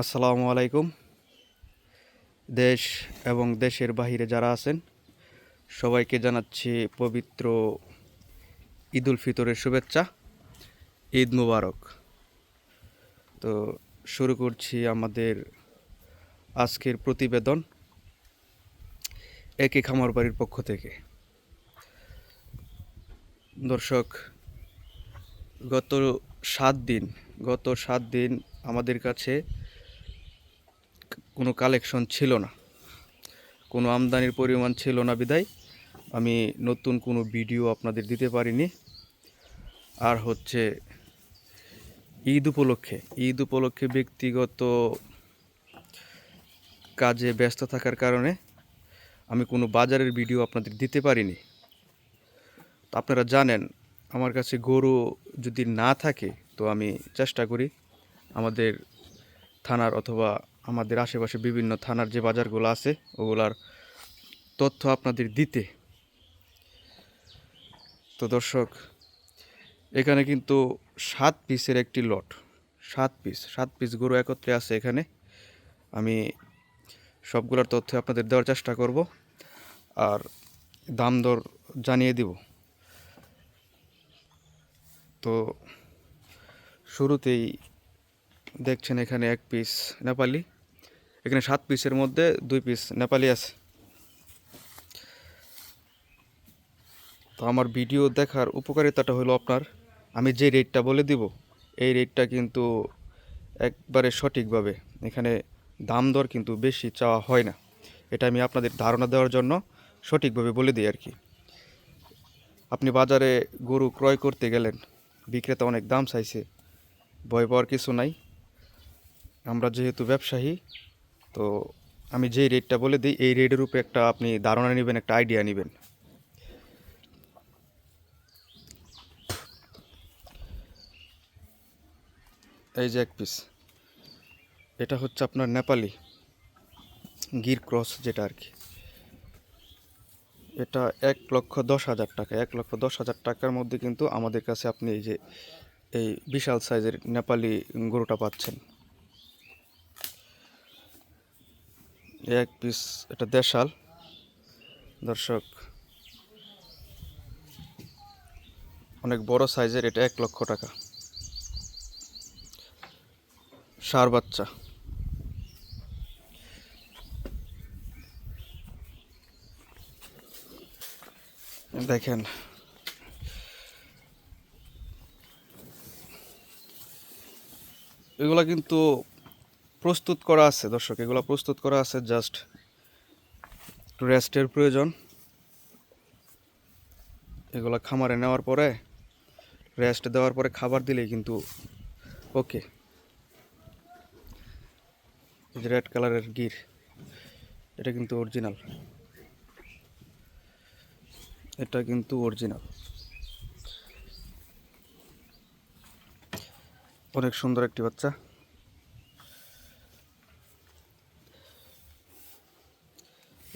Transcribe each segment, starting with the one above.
আসসালামু আলাইকুম। দেশ এবং দেশের বাহিরে যারা আছেন, সবাইকে জানাচ্ছি পবিত্র ঈদুল ফিতরের শুভেচ্ছা, ঈদ মুবারক। তো শুরু করছি আমাদের আজকের প্রতিবেদন একে খামার বাড়ির পক্ষ থেকে। দর্শক, গত সাত দিন, গত সাত দিন আমাদের কাছে কোনো কালেকশন ছিল না। কোনো আমদানির পরিমাণ ছিল না বিদায়। আমি নতুন কোনো ভিডিও আপনাদের দিতে পারিনি। আর হচ্ছে ঈদ উপলক্ষে ঈদ উপলক্ষে ব্যক্তিগত কাজে ব্যস্ত থাকার কারণে আমি কোনো বাজারের ভিডিও আপনাদের দিতে পারিনি। তো আপনারা জানেন, আমার কাছে গরু যদি না থাকে, তো আমি চেষ্টা করি আমাদের থানার অথবা আমাদের আশেপাশে বিভিন্ন থানার যে বাজারগুলো আছে, ওগুলার তথ্য আপনাদের দিতে। তো দর্শক, এখানে কিন্তু সাত পিসের একটি লট, সাত পিস সাত পিস গরু একত্রে আছে এখানে। আমি সবগুলোর তথ্য আপনাদের দেওয়ার চেষ্টা করব আর দাম দর জানিয়ে দিব। তো শুরুতেই দেখছেন এখানে এক পিস নেপালি এখানে সাত পিসের মধ্যে দুই পিস নেপালি আছে। তো আমার ভিডিও দেখার উপকারিতাটা হলো আপনার, আমি যে রেটটা বলে দিব, এই রেটটা কিন্তু একবারে সঠিকভাবে এখানে দাম দর কিন্তু বেশি চাওয়া হয় না। এটা আমি আপনাদের ধারণা দেওয়ার জন্য সঠিকভাবে বলে দিই আর কি। আপনি বাজারে গরু ক্রয় করতে গেলেন, বিক্রেতা অনেক দাম চাইছে, ভয় পাওয়ার কিছু নাই। আমরা যেহেতু ব্যবসায়ী তো আমি যেই রেটটা বলে দিই, এই রেটের উপরে একটা আপনি ধারণা নেবেন, একটা আইডিয়া নেবেন। এই যে এক পিস এটা হচ্ছে আপনার নেপালি গির ক্রস যেটা আর কি। এটা এক লক্ষ দশ হাজার টাকা, এক লক্ষ দশ হাজার টাকার মধ্যে কিন্তু আমাদের কাছে আপনি এই যে, এই বিশাল সাইজের নেপালি গরুটা পাচ্ছেন। এক পিস এটা দেশাল। দর্শক, অনেক বড় সাইজের, এটা এক লক্ষ টাকা। সার বাচ্চা। দেখেন, এগুলা কিন্তু প্রস্তুত করা আছে, দর্শক, এগুলো প্রস্তুত করা আছে জাস্ট একটু রেস্টের প্রয়োজন। এগুলো খামারে নেওয়ার পরে রেস্ট দেওয়ার পরে খাবার দিলেই কিন্তু ওকে রেড কালারের গির, এটা কিন্তু অরিজিনাল এটা কিন্তু অরিজিনাল অনেক সুন্দর একটি বাচ্চা।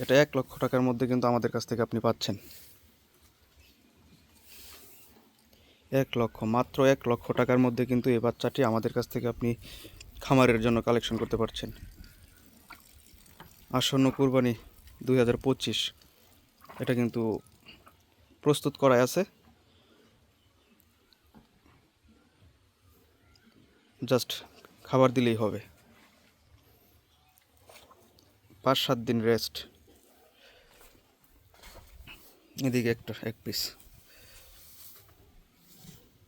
এটা এক লক্ষ টাকার মধ্যে কিন্তু আমাদের কাছ থেকে আপনি পাচ্ছেন। এক লক্ষ, মাত্র এক লক্ষ টাকার মধ্যে কিন্তু এই বাচ্চাটি আমাদের কাছ থেকে আপনি খামারের জন্য কালেকশন করতে পারছেন। আসন্ন কুরবানি দুই হাজার পঁচিশ, এটা কিন্তু প্রস্তুত করাই আছে। জাস্ট খাবার দিলেই হবে। পাঁচ সাত দিন রেস্ট এদিকে একটা, এক পিস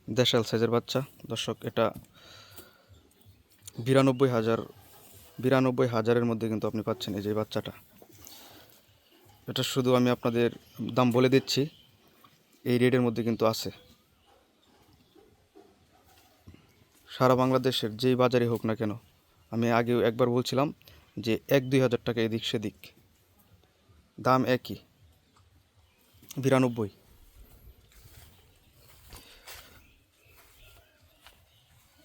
দেশাল সাইজের বাচ্চা। দর্শক, এটা বিরানব্বই হাজার, বিরানব্বই হাজারের মধ্যে কিন্তু আপনি পাচ্ছেন এই যে বাচ্চাটা। এটা শুধু আমি আপনাদের দাম বলে দিচ্ছি, এই রেটের মধ্যে কিন্তু আছে। সারা বাংলাদেশের যেই বাজারে হোক না কেন, আমি আগেও একবার বলছিলাম যে এক দুই হাজার টাকা এদিক সেদিক। দাম একই। বিরানব্বই।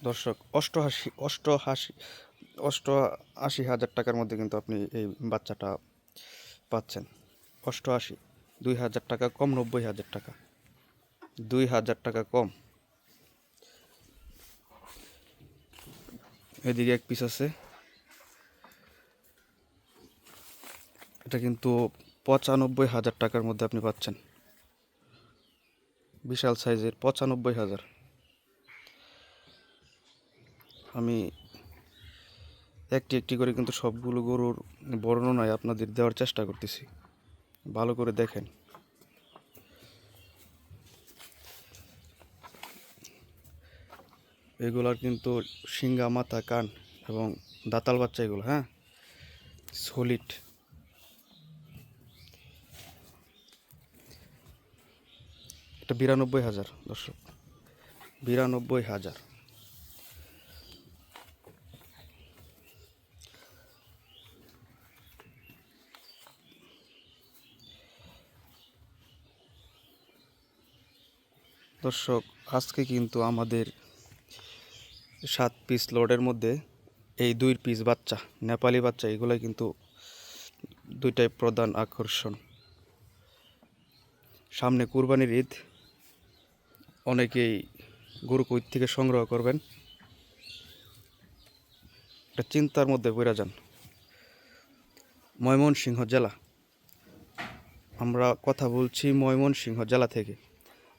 দর্শক, অষ্টআশি অষ্টআশি অষ্টআশি হাজার টাকার মধ্যে কিন্তু আপনি এই বাচ্চাটা পাচ্ছেন। অষ্টআশি, দুই হাজার টাকা কম, নব্বই হাজার টাকা। দুই হাজার টাকা কম। এদিকে এক পিস আছে। এটা কিন্তু পঁচানব্বই হাজার টাকার মধ্যে আপনি পাচ্ছেন। বিশাল সাইজের পঁচানব্বই হাজার। আমি একটি একটি করে কিন্তু সবগুলো গরুর বর্ণনায় আপনাদের দেওয়ার চেষ্টা করতেছি। ভালো করে দেখেন। এগুলার কিন্তু শিঙ্গা মাথা, কান এবং দাতাল বাচ্চা এগুলো হ্যাঁ? সলিড এটা বিরানব্বই হাজার, দর্শক। বিরানব্বই হাজার। দর্শক, আজকে কিন্তু আমাদের সাত পিস লোডের মধ্যে এই দুই পিস বাচ্চা, নেপালি বাচ্চা এগুলো কিন্তু দুইটাই প্রধান আকর্ষণ। সামনে কুরবানির ঈদ অনেকেই গরু কই থেকে সংগ্রহ করবেন। একটা চিন্তার মধ্যে পড়ে যান। ময়মনসিংহ জেলা। আমরা কথা বলছি ময়মনসিংহ জেলা থেকে।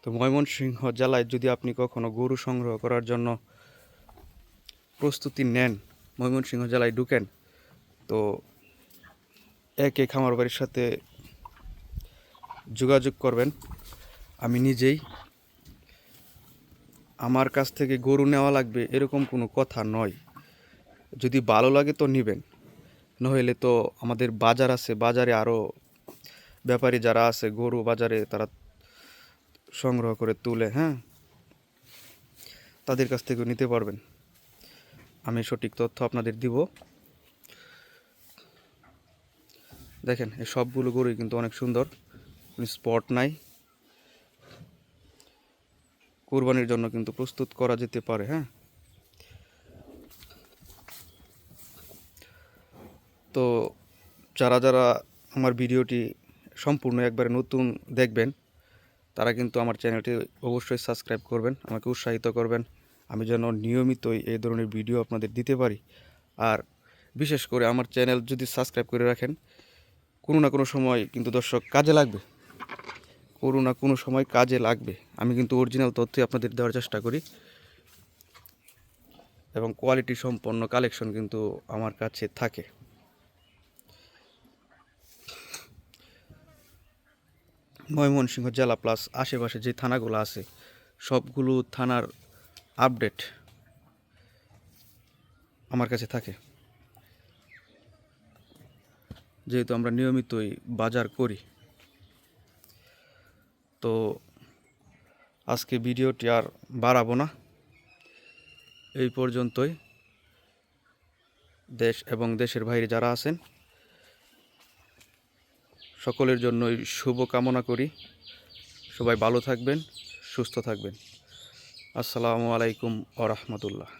তো ময়মনসিংহ জেলায় যদি আপনি কখনো গরু সংগ্রহ করার জন্য প্রস্তুতি নেন, ময়মনসিংহ জেলায় ঢুকেন, তো এক খামার বাড়ির সাথে যোগাযোগ করবেন। আমি নিজেই আমার কাছ থেকে গরু নেওয়া লাগবে এরকম কোনো কথা নয়। যদি ভালো লাগে তো নেবেন। নইলে তো আমাদের বাজার আছে, বাজারে আরও ব্যাপারী যারা আছে, গরু বাজারে তারা সংগ্রহ করে তুলে হ্যাঁ? তাদের কাছ থেকেও নিতে পারবেন। আমি সঠিক তথ্য আপনাদের দিব। দেখেন, এই সবগুলো গরুই কিন্তু অনেক সুন্দর। স্পট নাই। কোরবানির জন্য কিন্তু প্রস্তুত করা যেতে পারে হ্যাঁ? তো যারা যারা আমার ভিডিওটি সম্পূর্ণ একবারে নতুন দেখবেন, তারা কিন্তু আমার চ্যানেলটি অবশ্যই সাবস্ক্রাইব করবেন, আমাকে উৎসাহিত করবেন। আমি যেন নিয়মিতই এই ধরনের ভিডিও আপনাদের দিতে পারি। আর বিশেষ করে আমার চ্যানেল যদি সাবস্ক্রাইব করে রাখেন, কোনো না কোনো সময় কিন্তু দর্শক কাজে লাগবে। কোনো না, কোনো সময় কাজে লাগবে। আমি কিন্তু অরিজিনাল তথ্যই আপনাদের দেওয়ার চেষ্টা করি। এবং কোয়ালিটি সম্পন্ন কালেকশন কিন্তু আমার কাছে থাকে। ময়মনসিংহ জেলা প্লাস আশেপাশে যে থানাগুলো আছে, সবগুলো থানার আপডেট আমার কাছে থাকে। যেহেতু আমরা নিয়মিতই বাজার করি। তো আজকে ভিডিওটি আর বাড়াবো না। এই পর্যন্তই। দেশ এবং দেশের বাইরে যারা আছেন, সকলের জন্যই শুভ কামনা করি। সবাই ভালো থাকবেন, সুস্থ থাকবেন। আসসালামু আলাইকুম আ রহমতুল্লাহ।